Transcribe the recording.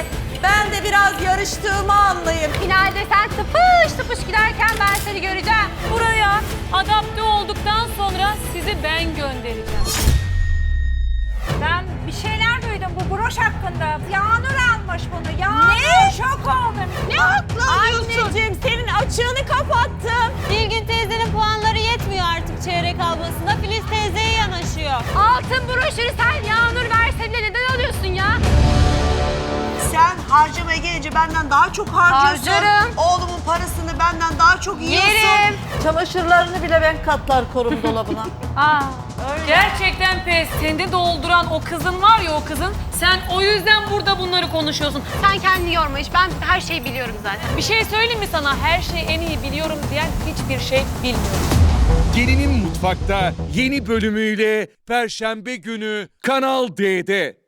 ki ben de biraz yarıştığımı anlayayım. Finalde sen tıpış tıpış giderken ben seni göreceğim. Buraya adapte olduktan sonra sizi ben göndereceğim. Ben bir şeyler duydum bu broş hakkında. Ya harcamaya gelince benden daha çok harcıyorsun. Harcarım. Oğlumun parasını benden daha çok yiyorsun. Yerim. Çamaşırlarını bile ben katlar korum dolabına. Aa. Gerçekten pes. Seni dolduran o kızın var ya o kızın. Sen o yüzden burada bunları konuşuyorsun. Sen kendini yorma hiç. Ben her şeyi biliyorum zaten. Bir şey söyleyeyim mi sana? Her şeyi en iyi biliyorum diyen hiçbir şey bilmiyor. Gelinin Mutfak'ta yeni bölümüyle Perşembe günü Kanal D'de.